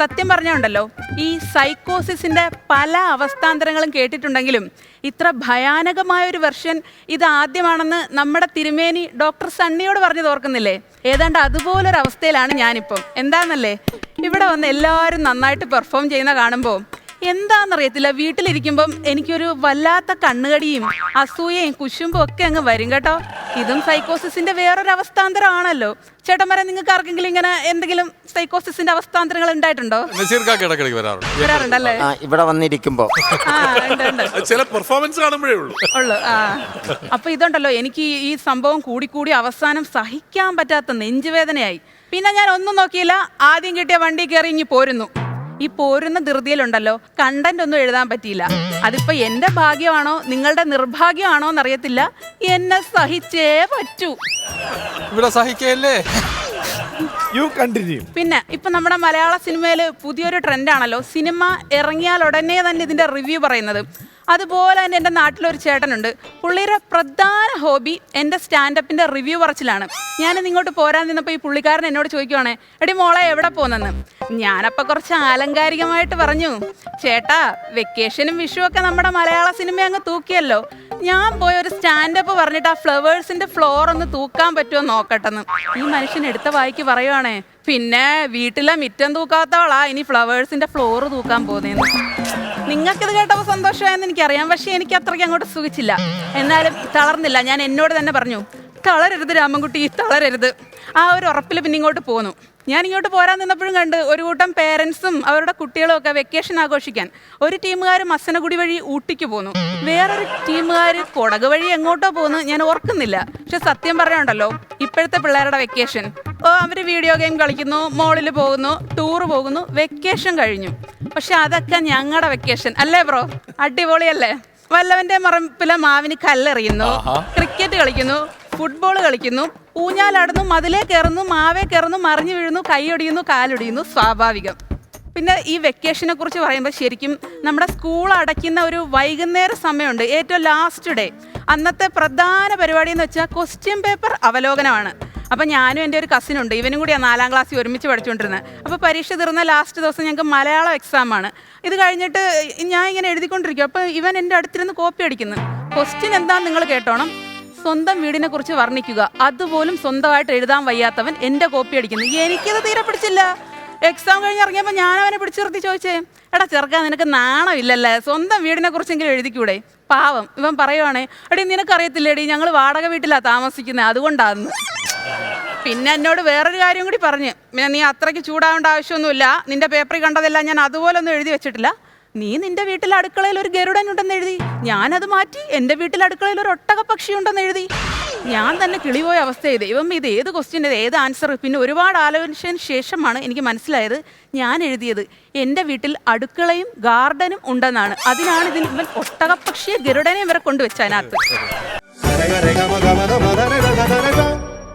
സത്യം പറഞ്ഞുണ്ടല്ലോ ഈ സൈക്കോസിസിന്റെ പല അവസ്ഥാന്തരങ്ങളും കേട്ടിട്ടുണ്ടെങ്കിലും ഇത്ര ഭയാനകമായ ഒരു വെർഷൻ ഇത് ആദ്യമാണെന്ന് നമ്മുടെ തിരുമേനി ഡോക്ടർ സണ്ണിയോട് പറഞ്ഞു ഓർക്കുന്നില്ലേ? ഏതാണ്ട് അതുപോലൊരു അവസ്ഥയിലാണ് ഞാനിപ്പം. എന്താണെന്നല്ലേ ഇവിടെ വന്ന് എല്ലാവരും നന്നായിട്ട് പെർഫോം ചെയ്യുന്ന കാണുമ്പോൾ എന്താണെന്നറിയത്തില്ല വീട്ടിലിരിക്കുമ്പം എനിക്കൊരു വല്ലാത്ത കണ്ണുകടിയും അസൂയയും കുശുമ്പും ഒക്കെ അങ്ങ് വരും കേട്ടോ. ഇതും സൈക്കോസിസിന്റെ വേറൊരു അവസ്ഥാന്തരമാണല്ലോ. ചേട്ടന്മാരെ നിങ്ങൾക്ക് ആർക്കെങ്കിലും ഇങ്ങനെ എന്തെങ്കിലും സൈക്കോസിസിന്റെ അവസ്ഥാന്തരങ്ങൾ ഉണ്ടായിട്ടുണ്ടോ? വരാറുണ്ടല്ലേ? ആ ഇവിടെ വന്നിരിക്കുമ്പോ. ആ ഉണ്ട് ഉണ്ട്. ചില പെർഫോമൻസ് കാണുമ്പോഴേ ഉള്ളൂ. ഉള്ളു ആ. അപ്പൊ ഇതുണ്ടല്ലോ എനിക്ക് ഈ- ഈ സംഭവം കൂടി കൂടി അവസാനം സഹിക്കാൻ പറ്റാത്ത നെഞ്ചുവേദനയായി. പിന്നെ ഞാൻ ഒന്നും നോക്കിയില്ല. ആദ്യം കിട്ടിയ വണ്ടി കയറി ഇങ്ങി പോരുന്നു. ഈ പോരുന്ന ധൃതിയിലുണ്ടല്ലോ. കണ്ടന്റ് ഒന്നും എഴുതാൻ പറ്റിയില്ല. അതിപ്പോ എന്റെ ഭാഗ്യമാണോ? നിങ്ങളുടെ നിർഭാഗ്യമാണോ എന്നറിയത്തില്ല. എന്നെ സഹിച്ചേ പറ്റൂ. ഇവിടെ സഹിക്കല്ലേ? യു കണ്ടിന്യൂ പിന്നെ ഇപ്പൊ നമ്മുടെ മലയാള സിനിമയിൽ പുതിയൊരു ട്രെൻഡാണല്ലോ. സിനിമ ഇറങ്ങിയാൽ ഉടനെ തന്നെ ഇതിന്റെ റിവ്യൂ പറയുന്നത്. അതുപോലെ തന്നെ എന്റെ നാട്ടിലൊരു ചേട്ടനുണ്ട്. പുള്ളിയുടെ പ്രധാന ഹോബി എന്റെ സ്റ്റാൻഡപ്പിന്റെ റിവ്യൂ പറച്ചിലാണ്. ഞാൻ ഇങ്ങോട്ട് പോരാൻ നിന്നപ്പോൾ ഈ പുള്ളിക്കാരൻ എന്നോട് ചോദിക്കുവാണേ എടി മോളെ എവിടെ പോകുന്നെന്ന് ഞാനപ്പോൾ കുറച്ച് ആലങ്കാരികമായിട്ട് പറഞ്ഞു ചേട്ടാ വെക്കേഷനും വിഷുവൊക്കെ നമ്മുടെ മലയാള സിനിമ അങ്ങ് തൂക്കിയല്ലോ. ഞാൻ പോയ ഒരു സ്റ്റാൻഡപ്പ് പറഞ്ഞിട്ട് ആ ഫ്ലവേഴ്സിന്റെ ഫ്ലോർ ഒന്ന് തൂക്കാൻ പറ്റുമോ നോക്കട്ടെന്ന്. ഈ മനുഷ്യൻ എടുത്ത വായിക്ക് പറയുവാണേ പിന്നെ വീട്ടിലെ മിറ്റം തൂക്കാത്തവളാ ഇനി ഫ്ലവേഴ്സിന്റെ ഫ്ലോർ തൂക്കാൻ പോകുന്നേന്ന്. ഇത് കേട്ടപ്പോൾ സന്തോഷമായെന്ന് എനിക്കറിയാം പക്ഷേ എനിക്ക് അത്രയ്ക്ക് അങ്ങോട്ട് സുഖിച്ചില്ല. എന്നാലും തളർന്നില്ല. ഞാൻ എന്നോട് തന്നെ പറഞ്ഞു തളരരുത് രാമൻകുട്ടി തളരരുത്. ആ ഒരു ഉറപ്പിൽ പിന്നെ ഇങ്ങോട്ട് പോന്നു. ഞാൻ ഇങ്ങോട്ട് പോരാൻ നിന്നപ്പോഴും കണ്ട് ഒരു കൂട്ടം പേരൻസും അവരുടെ കുട്ടികളും ഒക്കെ വെക്കേഷൻ ആഘോഷിക്കാൻ ഒരു ടീമുകാർ മസനഗുടി വഴി ഊട്ടിക്ക് പോന്നു. വേറൊരു ടീമുകാർ കൊടക് വഴി എങ്ങോട്ടോ പോന്നു ഞാൻ ഓർക്കുന്നില്ല. പക്ഷെ സത്യം പറയാനുണ്ടല്ലോ ഇപ്പോഴത്തെ പിള്ളേരുടെ വെക്കേഷൻ ഓ അവർ വീഡിയോ ഗെയിം കളിക്കുന്നു മോളിൽ പോകുന്നു ടൂർ പോകുന്നു വെക്കേഷൻ കഴിഞ്ഞു. പക്ഷെ അതൊക്കെ ഞങ്ങളുടെ വെക്കേഷൻ അല്ലേ ബ്രോ അടിപൊളിയല്ലേ? വല്ലവന്റെ മറപ്പിലെ മാവിന് കല്ലെറിയുന്നു ക്രിക്കറ്റ് കളിക്കുന്നു ഫുട്ബോൾ കളിക്കുന്നു ഊഞ്ഞാലാടുന്നു മതിലേ കയറുന്നു മാവേ കയറുന്നു മറിഞ്ഞു വീഴുന്നു കൈയൊടിയുന്നു കാലൊടിയുന്നു സ്വാഭാവികം. പിന്നെ ഈ വെക്കേഷനെ കുറിച്ച് പറയുമ്പോൾ ശരിക്കും നമ്മുടെ സ്കൂൾ അടയ്ക്കുന്ന ഒരു വൈകുന്നേര സമയമുണ്ട്. ഏറ്റവും ലാസ്റ്റ് ഡേ അന്നത്തെ പ്രധാന പരിപാടി എന്ന് വെച്ചാൽ ക്വസ്റ്റ്യൻ പേപ്പർ അവലോകനമാണ്. അപ്പം ഞാനും എന്റെ ഒരു കസിനുണ്ട് ഇവനും കൂടിയാണ് നാലാം ക്ലാസ്സിൽ ഒരുമിച്ച് പഠിച്ചുകൊണ്ടിരുന്നത്. അപ്പോൾ പരീക്ഷ തീർന്ന ലാസ്റ്റ് ദിവസം ഞങ്ങൾക്ക് മലയാളം എക്സാമാണ് ഇത് കഴിഞ്ഞിട്ട് ഞാൻ ഇങ്ങനെ എഴുതിക്കൊണ്ടിരിക്കും അപ്പോൾ ഇവൻ എന്റെ അടുത്തിരുന്ന് കോപ്പി അടിക്കുന്നു. ക്വസ്റ്റ്യൻ എന്താണെന്ന് നിങ്ങൾ കേട്ടോണം? സ്വന്തം വീടിനെ കുറിച്ച് വർണിക്കുക. അതുപോലും സ്വന്തമായിട്ട് എഴുതാൻ വയ്യാത്തവൻ എന്റെ കോപ്പി അടിക്കുന്നു. എനിക്കത് തീരെ പിടിച്ചില്ല. എക്സാം കഴിഞ്ഞ് ഇറങ്ങിയപ്പോൾ ഞാൻ അവനെ പിടിച്ചു നിർത്തി ചോദിച്ചേ എടാ ചെറുക്കാൻ നിനക്ക് നാണമില്ലല്ലേ? സ്വന്തം വീടിനെ കുറിച്ചെങ്കിലും എഴുതിക്കൂടെ? പാവം. ഇവൻ പറയുവാണേ എടീ നിനക്കറിയത്തില്ലേടി ഞങ്ങൾ വാടക വീട്ടിലാണ് താമസിക്കുന്നത് അതുകൊണ്ടാന്ന്. പിന്നെ എന്നോട് വേറൊരു കാര്യം കൂടി പറഞ്ഞ്. പിന്നെ നീ അത്രയ്ക്ക് ചൂടാവേണ്ട ആവശ്യമൊന്നുമില്ല. നിന്റെ പേപ്പറിൽ കണ്ടതെല്ലാം ഞാൻ അതുപോലെ ഒന്നും എഴുതി വെച്ചിട്ടില്ല. നീ നിന്റെ വീട്ടിൽ അടുക്കളയിൽ ഒരു ഗരുഡൻ ഉണ്ടെന്ന് എഴുതി. ഞാനത് മാറ്റി എന്റെ വീട്ടിൽ അടുക്കളയിൽ ഒരു ഒട്ടക പക്ഷി ഉണ്ടെന്ന് എഴുതി. ഞാൻ തന്നെ കിളിപോയ അവസ്ഥ ദൈവം ഇത് ഏത് ക്വസ്റ്റ്യന്റെ ഏത് ആൻസർ പിന്നെ ഒരുപാട് ആലോചിച്ചതിന് ശേഷമാണ് എനിക്ക് മനസ്സിലായത് ഞാൻ എഴുതിയത്. എന്റെ വീട്ടിൽ അടുക്കളയും ഗാർഡനും ഉണ്ടെന്നാണ്. അതിനാണ് ഇതിൽ ഇവൻ ഒട്ടക പക്ഷിയെ ഗരുഡനെ ഇവരെ കൊണ്ടുവച്ച